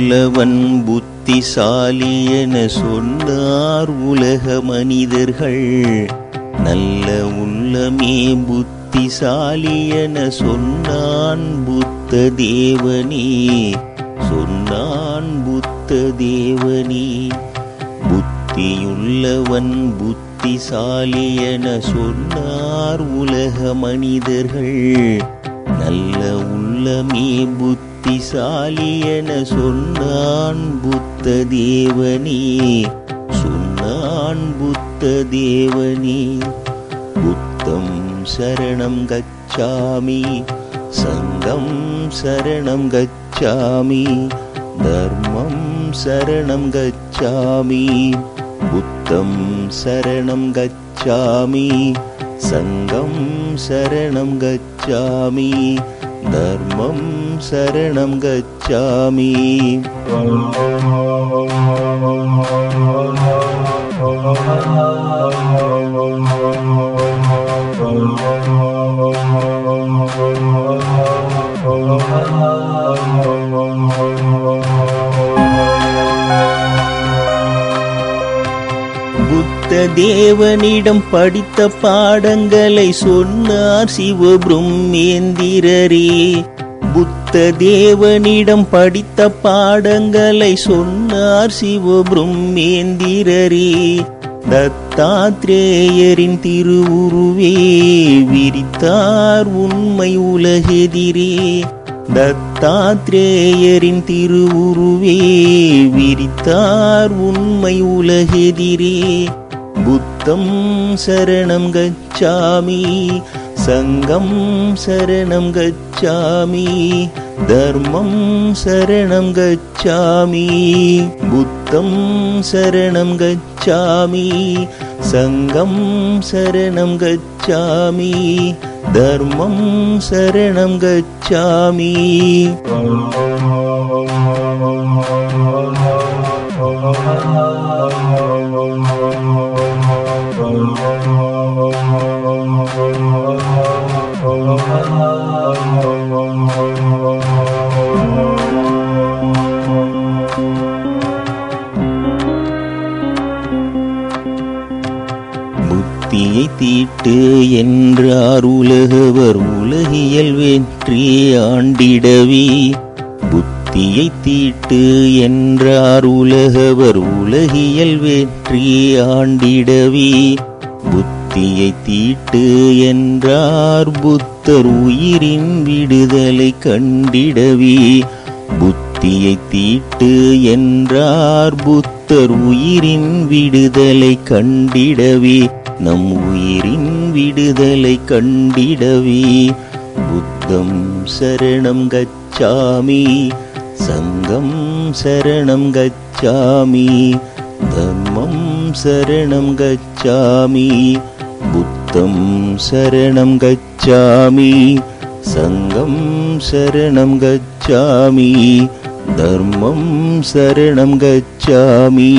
உள்ளவன் புத்திசாலி என சொன்னார் உலக மனிதர்கள். நல்ல உள்ளமே புத்திசாலி என சொன்னான் புத்த தேவனே. சொன்னான் புத்த தேவனே. புத்தியுள்ளவன் புத்திசாலி என சொன்னார் உலக மனிதர்கள். நல்ல உள்ளமே புத்தி புத்திசாலி என சொன்னான் புத்த தேவனே சொன்னான் புத்த தேவனே புத்தம் சரணம் கச்சாமி. சங்கம் சரணம் கச்சாமி. தர்மம் சரணம் கச்சாமி. புத்தம் சரணம் கச்சாமி. சங்கம் சரணம் கச்சாமி. धर्मं शरणं गच्छामि। Oh, தேவனிடம் படித்த பாடங்களை சொன்னார் சிவபிரம்மேந்திரரே. புத்த தேவனிடம் படித்த பாடங்களை சொன்னார் சிவபிரம்மேந்திரரே. தத்தாத்ரேயரின் திருவுருவே விரித்தார் உண்மை உலகெதிரே. தத்தாத்ரேயரின் திருவுருவே விரித்தார் உண்மை உலகெதிரே. बुद्धं शरणं गच्छामि सङ्गं शरणं गच्छामि धर्मं शरणं गच्छामि बुद्धं शरणं गच्छामि सङ्गं शरणं गच्छामि धर्मं शरणं गच्छामि। தீட்டு என்றார் உலகவர் உலகியல் வெற்றி ஆண்டிடவி. புத்தியை தீட்டு என்றார் உலகவர் உலகியல் வெற்றி ஆண்டிடவி. புத்தியை தீட்டு என்றார் புத்தர் உயிரின் விடுதலை கண்டிடவி. புத்தியை தீட்டு என்றார் புத்தர் உயிரின் விடுதலை கண்டிடவே. நம் உயிரின் விடுதலை கண்டிடவே. புத்தம் சரணம் கச்சாமி சங்கம் சரணம் கச்சாமி தர்மம் சரணம் கச்சாமி புத்தம் சரணம் கச்சாமி சங்கம் சரணம் கச்சாமி தர்மம் சரணம் கச்சாமி.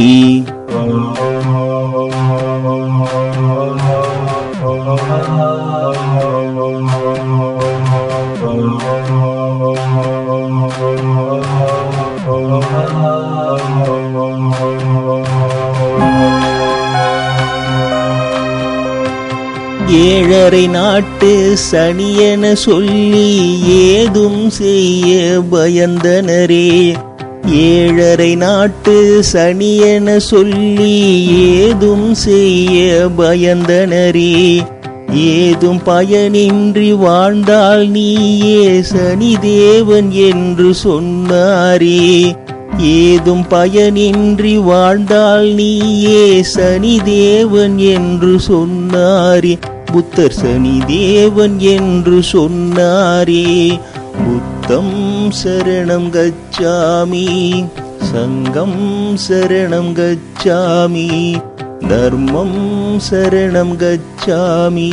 ஏழரை நாட்டு சனியென சொல்லி ஏதும் செய்ய பயந்தனரே. ஏழரை நாட்டு சனியென சொல்லி ஏதும் செய்ய பயந்தனரே. ஏதும் பயனின்றி வாழ்ந்தால் நீயே சனி தேவன் என்று சொன்னாரே. ஏதும் பயனின்றி வாழ்ந்தால் நீயே சனி தேவன் என்று சொன்னாரே. புத்தர் சனி தேவன் என்று சொன்னாரே. புத்தம் சரணம் கச்சாமி சங்கம் சரணம் கச்சாமி தர்மம் சரணம் கச்சாமி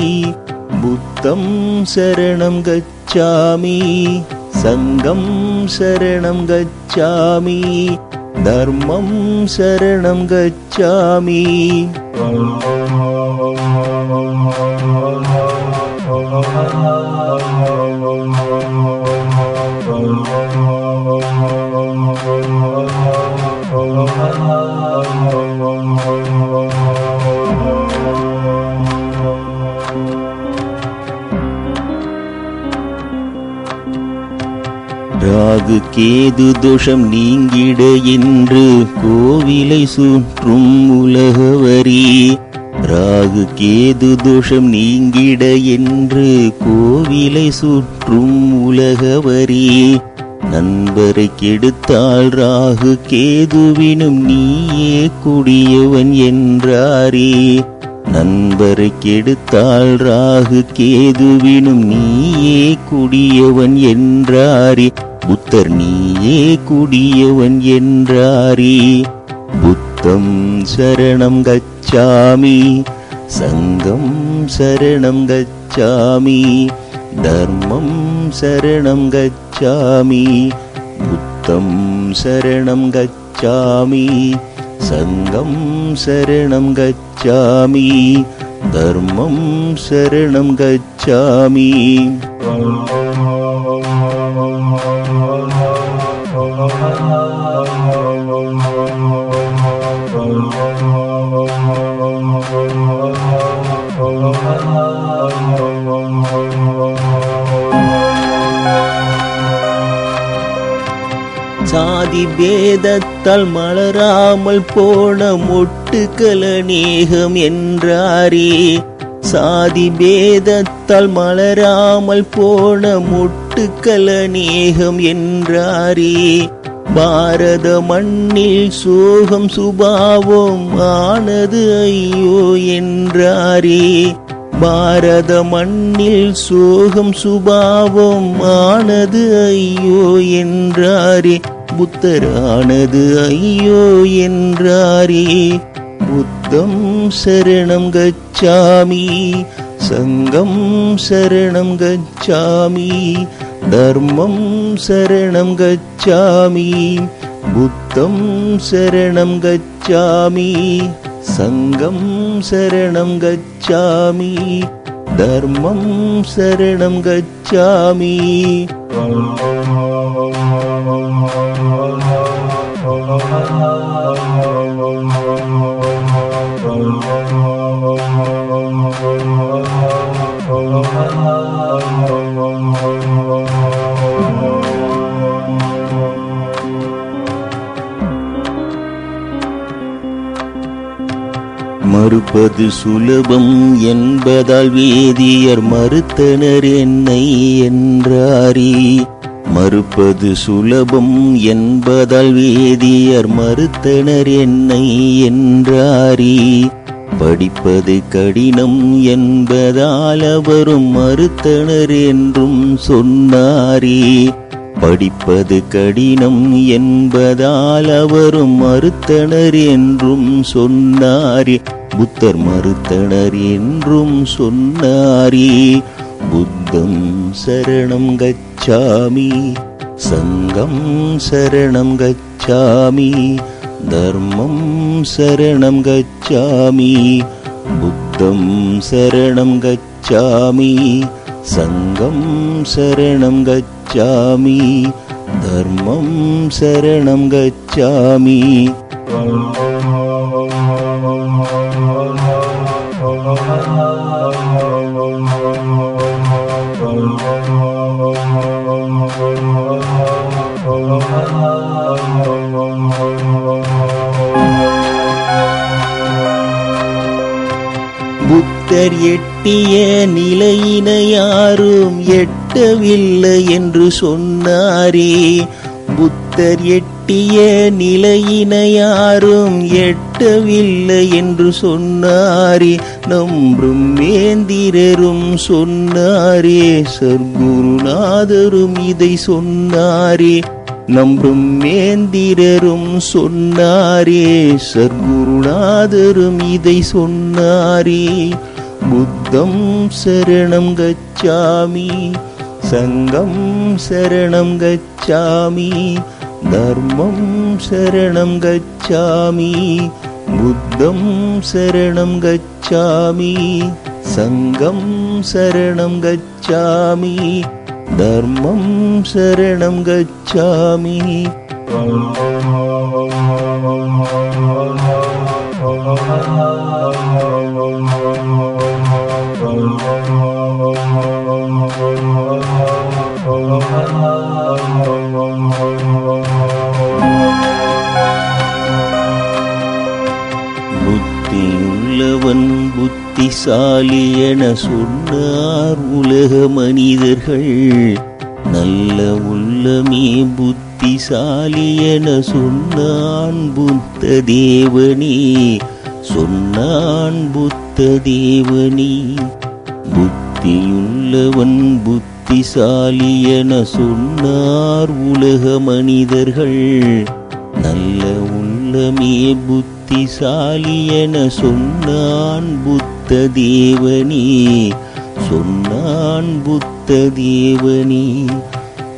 புத்தம் சரணம் கச்சாமி சங்கம் சரணம் கச்சாமி தர்மம் சரணம் கச்சாமி. ராகு கேது தோஷம் நீங்கிட என்று கோவிலை சுற்றும் உலகவரி. ராகு கேது தோஷம் நீங்கிட என்று கோவிலை சுற்றும் உலகவரி. நண்பரை கெடுத்தால் ராகு கேதுவினும் நீயே குடியவன் என்றாரே. நண்பரை கெடுத்தால் ராகு கேதுவினும் நீயே குடியவன் என்றாரே. புத்தர் நீயே குடியவன் என்றாரே. புத்தம் சரணம் கச்சாமி சங்கம் சரணம் கச்சாமி தர்மம் சரணம் கச்சாமி புத்தம் சரணம் கச்சாமி சங்கம் சரணம் கச்சாமி தர்மம் சரணம் கச்சாமி. வேதத்தால் பேதத்தால் மலராமல் போன மொட்டுக்கள் நேகம் என்றாரே. சாதி பேதத்தால் மலராமல் போன மொட்டுக்கள் நேகம் என்றாரே. பாரத மண்ணில் சோகம் சுபாவம் ஆனது ஐயோ என்றாரே. பாரத மண்ணில் சோகம் சுபாவம் ஆனது ஐயோ என்றாரே. புத்தரானது ஐயோ என்றாரே. புத்தம் சரணம் கச்சாமி சங்கம் சரணம் கச்சாமி தர்மம் சரணம் கச்சாமி புத்தம் சரணம் கச்சாமி சங்கம் சரணம் கச்சாமி தர்மம் சரணம் கச்சாமி. மறுப்பது சுலபம் என்பதால் வேதியர் மறுத்தனர் என்னை என்றாரே. மறுப்பது சுலபம் என்பதால் வேதியர் மறுத்தனர் என்னை என்றாரே. படிப்பது கடினம் என்பதால் அவரும் மறுத்தனர் என்றும் சொன்னாரே. படிப்பது கடினம் என்பதால் அவரும் மறுத்தனர் என்றும் சொன்னாரே. புத்தர் மறுத்தனர் என்றும் சொன்னாரே. புத்தம் சரணம் கச்சாமி சங்கம் சரணம் கச்சாமி தர்மம் சரணம் கச்சாமி புத்தம் சரணம் கச்சாமி சங்கம் சரணம் கச்சாமி தர்மம் சரணம் கச்சாமி புத்தர் எட்டிய நிலையினை யாரும் எட்டவில்லை என்று சொன்னாரே. புத்தர் எட்டிய நிலையினை யாரும் எட்டவில்லை என்று சொன்னாரே. நம்பும் மேந்திரரும் சொன்னாரே. சர்க்குருநாதரும் இதை சொன்னாரே. நம்பும் மேந்திரரும் சொன்னாரே. சர்க்குருநாதரும் இதை சொன்னாரே. बुद्धं शरणं गच्छामि सङ्गं शरणं गच्छामि धर्मं शरणं गच्छामि बुद्धं शरणं गच्छामि सङ्गं शरणं गच्छामि धर्मं शरणं गच्छामि Oh, கச்சாமி புத்திசாலி என சொன்னார் உலக மனிதர்கள். நல்ல உள்ளமே புத்திசாலி என சொன்னான் புத்த தேவனே. சொன்னான் புத்த தேவனே. புத்தியுள்ளவன் புத்திசாலி என சொன்னார் உலக மனிதர்கள். நல்ல உள்ளமே புத்தி புத்திசாலி என சொன்னான் புத்த தேவனே சொன்னான் புத்த தேவனே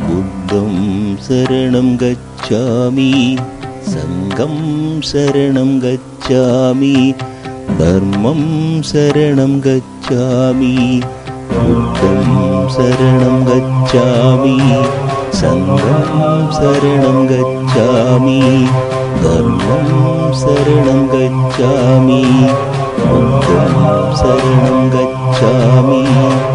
புத்தம் சரணம் கச்சாமி சங்கம் சரணம் கச்சாமி தர்மம் சரணம் கச்சாமி புத்தம் சரணம் கச்சாமி சங்கம் சரணம் கச்சாமி धर्मं शरणं गच्छामि। मन्त्रं शरणं गच्छामि।